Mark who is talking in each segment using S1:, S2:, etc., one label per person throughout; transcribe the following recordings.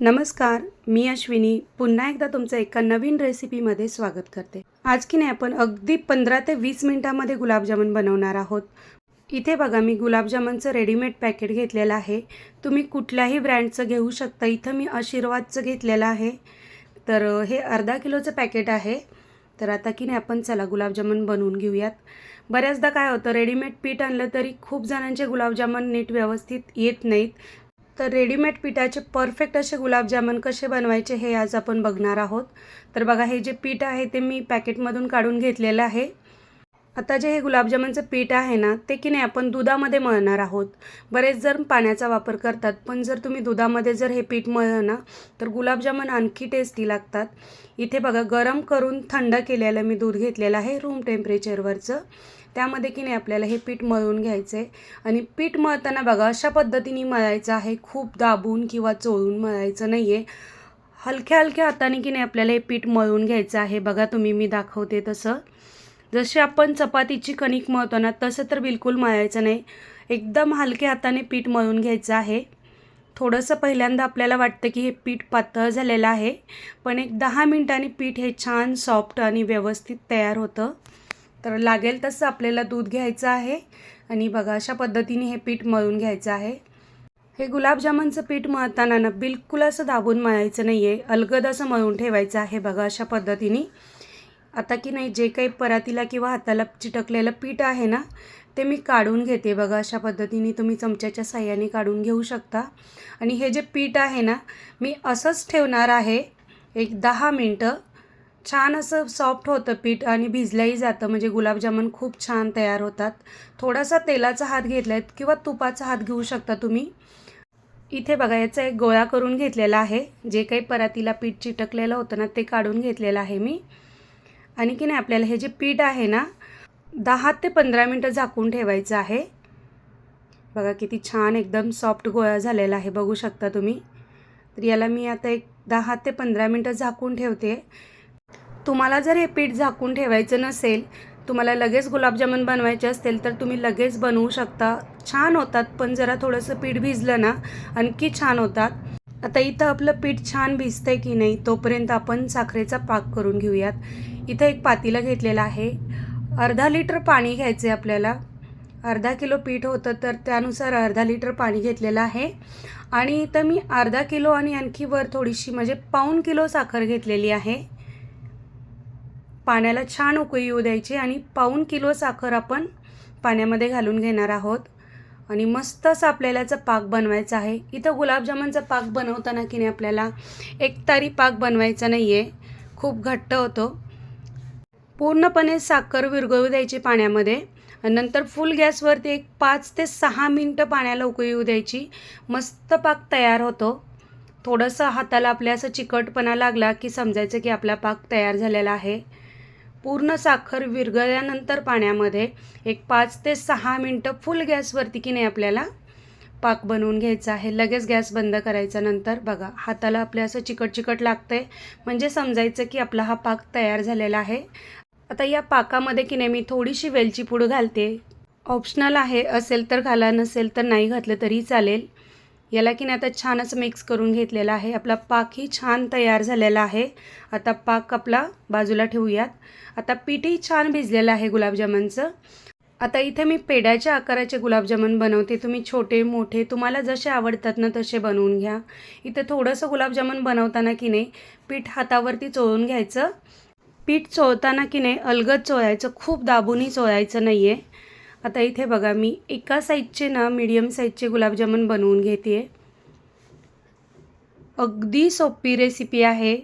S1: नमस्कार मी अश्विनी. पुन्हा एकदा तुमचं एका नवीन रेसिपीमध्ये स्वागत करते. आज की नाही आपण अगदी पंधरा ते वीस मिनटामध्ये गुलाबजामुन बनवणार आहोत. इथे बघा मी गुलाबजामुनचं रेडीमेड पॅकेट घेतलेलं आहे. तुम्ही कुठल्याही ब्रँडचं घेऊ शकता. इथं मी आशीर्वादचं घेतलेलं आहे. तर हे अर्धा किलोचं पॅकेट आहे. तर आता की नाही आपण चला गुलाबजामुन बनवून घेऊयात. बऱ्याचदा काय होतं रेडीमेड पीठ आणलं तरी खूप जणांचे गुलाबजामुन नीट व्यवस्थित येत नाहीत. तर रेडीमेड पिठाचे परफेक्ट असे गुलाबजामुन कसे बनवायचे हे आज आपण बघणार आहोत. तर बघा हे जे पीठ आहे ते मी पॅकेटमधून काढून घेतलेलं आहे. आता जे हे गुलाबजामुनचं पीठ आहे ना ते की नाही आपण दुधामध्ये मळणार आहोत. बरेच जण पाण्याचा वापर करतात पण जर तुम्ही दुधामध्ये जर हे पीठ मळलं ना तर गुलाबजामुन आणखी टेस्टी लागतात. इथे बघा गरम करून थंड केलेलं मी दूध घेतलेलं आहे रूम टेम्परेचरवरचं त्यामध्ये की नाही आपल्याला हे पीठ मळून घ्यायचं आहे आणि पीठ मळताना बघा अशा पद्धतीने मळायचं आहे. खूप दाबून किंवा चोळून मळायचं नाही आहे हलक्या हलक्या हाताने की नाही आपल्याला हे पीठ मळून घ्यायचं आहे. बघा तुम्ही मी दाखवते तसं. जसे आपण चपातीची कणिक मळतो ना तसं तर बिलकुल मळायचं नाही. एकदम हलक्या हाताने पीठ मळून घ्यायचं आहे. थोडंसं पहिल्यांदा आपल्याला वाटतं की हे पीठ पातळ झालेलं आहे. पण एक दहा मिनिटांनी पीठ हे छान सॉफ्ट आणि व्यवस्थित तयार होतं. तर लागेल तसं आपल्याला दूध घ्यायचं आहे. आणि बघा अशा पद्धतीने हे पीठ मळून घ्यायचं आहे. हे गुलाबजामुनचं पीठ मळताना ना बिलकुल असं दाबून मळायचं नाही आहे अलगद असं मळून ठेवायचं आहे बघा अशा पद्धतीने. आता की नाही जे काही परातीला किंवा हाताला चिटकलेलं पीठ आहे ना ते मी काढून घेते बघा. अशा पद्धतीने तुम्ही चमच्याच्या साह्याने काढून घेऊ शकता. आणि हे जे पीठ आहे ना मी असंच ठेवणार आहे एक दहा मिनटं. छान असं सॉफ्ट होतं पीठ आणि भिजलंही जातं. म्हणजे गुलाबजामुन खूप छान तयार होतात. थोडासा तेलाचा हात घेतला आहे किंवा तुपाचा हात घेऊ शकता तुम्ही. इथे बघा याचा एक गोळा करून घेतलेला आहे. जे काही परातीला पीठ चिटकलेलं होतं ना ते काढून घेतलेलं आहे मी. आणि की नाही आपल्याला हे जे पीठ आहे ना दहा ते पंधरा मिनटं झाकून ठेवायचं आहे. बघा किती छान एकदम सॉफ्ट गोळा झालेला आहे बघू शकता तुम्ही. तर याला मी आता एक दहा ते पंधरा मिनटं झाकून ठेवते. तुम्हाला जर हे पीठ झाकून ठेवायचं नसेल तुम्हाला लगेच गुलाबजामुन बनवायचे असतील तर तुम्ही लगेच बनवू शकता. छान होतात पण जरा थोडंसं पीठ भिजलं ना आणखी छान होतात. आता इथं आपलं पीठ छान भिजतंय की नाही तोपर्यंत आपण साखरेचा पाक करून घेऊयात. इथं एक पातीला घेतलेला आहे. अर्धा लिटर पाणी घ्यायचं आहे आपल्याला. अर्धा किलो पीठ होतं तर त्यानुसार अर्धा लिटर पाणी घेतलेलं आहे. आणि इथं मी अर्धा किलो आणि आणखी वर थोडीशी म्हणजे पाऊण किलो साखर घेतलेली आहे. पाण्याला छान उकळी येऊ द्यायची आणि पाऊण किलो साखर आपण पाण्यामध्ये घालून घेणार आहोत. आणि मस्त असं आपल्याला याचा पाक बनवायचा आहे. इथं गुलाबजामुनचा पाक बनवताना की नाही आपल्याला एकतारी पाक बनवायचा नाही आहे खूप घट्ट होतो. पूर्णपणे साखर विरघळू द्यायची पाण्यामध्ये. नंतर फुल गॅसवरती एक पाच ते सहा मिनटं पाण्याला उकळी येऊ द्यायची. मस्त पाक तयार होतो. थोडंसं हाताला आपल्या असं चिकटपणा लागला की समजायचं की आपला पाक तयार झालेला आहे. पूर्ण साखर विरघळल्यानंतर पाण्यामध्ये एक पाच ते सहा मिनटं फुल गॅसवरती की नाही आपल्याला पाक बनवून घ्यायचा आहे. लगेच गॅस बंद करायचा नंतर बघा हाताला आपल्या असं चिकट चिकट लागतंय. म्हणजे समजायचं की आपला हा पाक तयार झालेला आहे. आता या पाकामध्ये की नाही मी थोडीशी वेलची पूड घालते. ऑप्शनल आहे असेल तर घाला नसेल तर नाही घातलं तरी चालेल. याला की नाही आता छानच मिक्स करून घेतलेला आहे. आपला पाकही छान तयार झालेला आहे. आता पाक आपला बाजूला ठेवूयात. आता पीठही छान भिजलेलं आहे गुलाबजामुनचं. आता इथे मी पेड्याच्या आकाराचे गुलाबजामुन बनवते. तुम्ही छोटे मोठे तुम्हाला जसे आवडतात ना तसे बनवून घ्या. इथे थोडंसं गुलाबजामुन बनवताना की नाही पीठ हातावरती चोळून घ्यायचं. पीठ चोळताना की नाही अलगद चोळायचं. खूप दाबूनही चोळायचं नाही आहे आता इथे बघा मी एका साईजचे ना मीडियम साईजचे गुलाबजामुन बनवून घेते अगदी सोपी रेसिपी आहे.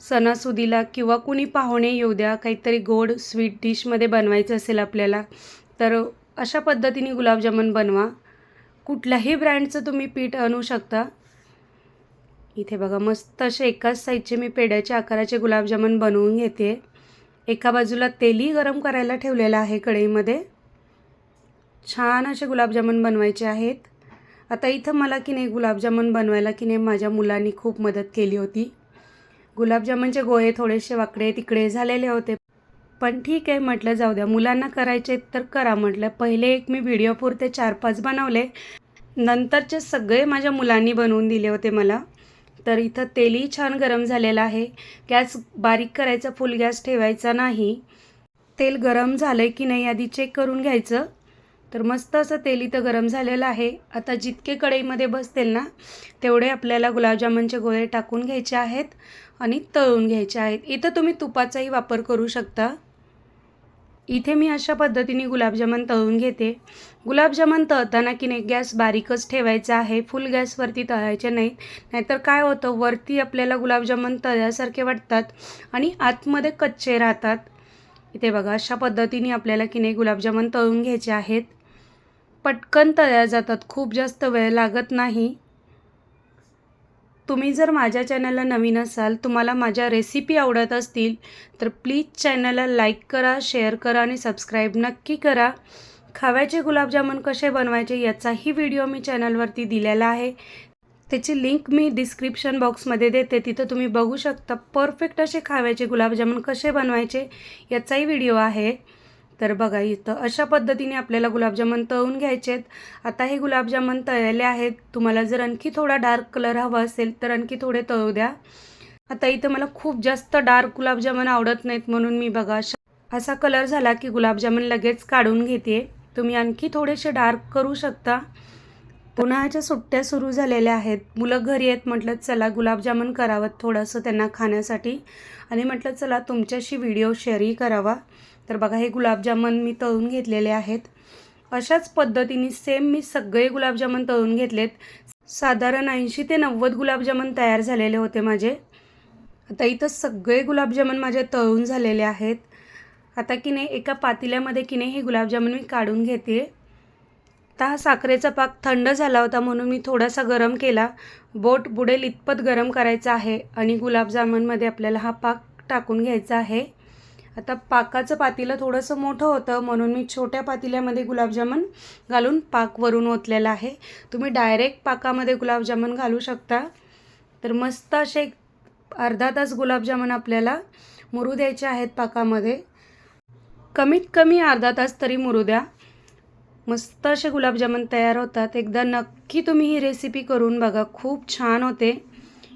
S1: सणासुदीला किंवा कुणी पाहुणे येऊ द्या काहीतरी गोड स्वीट डिशमध्ये बनवायचं असेल आपल्याला तर अशा पद्धतीने गुलाबजामुन बनवा. कुठल्याही ब्रँडचं तुम्ही पीठ आणू शकता. इथे बघा मस्त असे एकाच साईजचे मी पेड्याच्या आकाराचे गुलाबजामुन बनवून घेते एका बाजूला तेलही गरम करायला ठेवलेलं आहे कढईमध्ये. छान असे गुलाबजामुन बनवायचे आहेत. आता इथं मला की नाही गुलाबजामुन बनवायला की नाही माझ्या मुलांनी खूप मदत केली होती. गुलाबजामुनचे गोळे थोडेसे वाकडे तिकडे झालेले होते. पण ठीक आहे म्हटलं जाऊ द्या. मुलांना करायचे तर करा म्हटलं. पहिले एक मी व्हिडिओ पुरते चार पाच बनवले. नंतरचे सगळे माझ्या मुलांनी बनवून दिले होते मला. तर इथं तेलही छान गरम झालेलं आहे. गॅस बारीक करायचा फुल गॅस ठेवायचा नाही. तेल गरम झालं आहे की नाही आधी चेक करून घ्यायचं. तर मस्त असं तेल इथं गरम झालेलं आहे. आता जितके कढईमध्ये बसतील ना तेवढे आपल्याला गुलाबजामुनचे गोळे टाकून घ्यायचे आहेत आणि तळून घ्यायचे आहेत. इथं तुम्ही तुपाचाही वापर करू शकता. इथे मी अशा पद्धतीने गुलाबजामुन तळून घेते. गुलाबजामुन तळताना की नाही गॅस बारीकच ठेवायचा आहे. फुल गॅसवरती तळायचे नाहीत. नाहीतर काय होतं वरती आपल्याला गुलाबजामुन तळल्यासारखे वाटतात आणि आतमध्ये कच्चे राहतात. इथे बघा अशा पद्धतीने आपल्याला की नाही गुलाबजामुन तळून घ्यायचे आहेत. पटकन तयार जातात. खूप जास्त वेळ लागत नाही. तुम्ही जर माझ्या चॅनलला नवीन असाल तुम्हाला माझ्या रेसिपी आवडत असतील तर प्लीज चॅनलला लाईक करा शेअर करा आणि सबस्क्राईब नक्की करा. खव्याचे गुलाबजामुन कसे बनवायचे याचाही व्हिडिओ मी चॅनलवरती दिलेला आहे. त्याची लिंक मी डिस्क्रिप्शन बॉक्समध्ये देते. तिथं तुम्ही बघू शकता परफेक्ट असे खाव्याचे गुलाबजामुन कसे बनवायचे याचाही व्हिडिओ आहे. तर बघा इथं अशा पद्धतीने आपल्याला गुलाबजामुन तळून घ्यायचे आहेत. आता हे गुलाबजामुन तळलेले आहेत. तुम्हाला जर आणखी थोडा डार्क कलर हवा असेल तर आणखी थोडे तळू द्या. आता इथं मला खूप जास्त डार्क गुलाबजामुन आवडत नाहीत म्हणून मी बघा असा कलर झाला की गुलाबजामुन लगेच काढून घेते तुम्ही आणखी थोडेसे डार्क करू शकता. उन्हाळ्याच्या सुट्ट्या सुरू झालेल्या आहेत. मुलं घरी आहेत म्हटलं चला गुलाबजामुन करावं थोडंसं त्यांना खाण्यासाठी. आणि म्हटलं चला तुमच्याशी व्हिडिओ शेअरही करावा. तर बघा हे गुलाबजामुन मी तळून घेतलेले आहेत. अशाच पद्धतीने सेम मी सगळे गुलाबजामुन तळून घेतलेत. साधारण ऐंशी ते नव्वद गुलाबजामुन तयार झालेले होते माझे. आता इथं सगळे गुलाबजामुन माझे तळून झालेले आहेत. आता की नाही एका पातेल्यामध्ये की नाही हे गुलाबजामुन मी काढून घेते. आता हा साखरेचा पाक थंड झाला होता म्हणून मी थोडासा गरम केला. बोट बुडेल इतपत गरम करायचा आहे आणि गुलाबजामुनमध्ये आपल्याला हा पाक टाकून घ्यायचा आहे. आता पाकाचं पातीलं थोडंसं मोठं होतं म्हणून मी छोट्या पातील्यामध्ये गुलाबजामुन घालून पाक वरून ओतलेला आहे. तुम्ही डायरेक्ट पाकामध्ये गुलाबजामुन घालू शकता. तर मस्त असे एक अर्धा तास गुलाबजामुन आपल्याला मुरू द्यायचे आहेत पाकामध्ये. कमीत कमी अर्धा तास तरी मुरू द्या. मस्त असे गुलाबजामुन तयार होतात. एकदा नक्की तुम्ही ही रेसिपी करून बघा. खूप छान होते.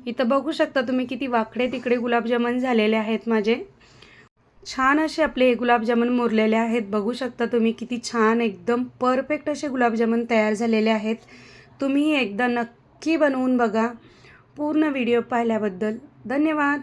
S1: इथं बघू शकता तुम्ही किती वाकडे तिकडे गुलाबजामुन झालेले आहेत माझे. छान असे आपले हे गुलाबजामुन मुरलेले आहेत. बघू शकता तुम्ही किती छान एकदम परफेक्ट असे गुलाबजामुन तयार झालेले आहेत. तुम्ही एकदा नक्की बनवून बघा. पूर्ण व्हिडिओ पाहिल्याबद्दल धन्यवाद.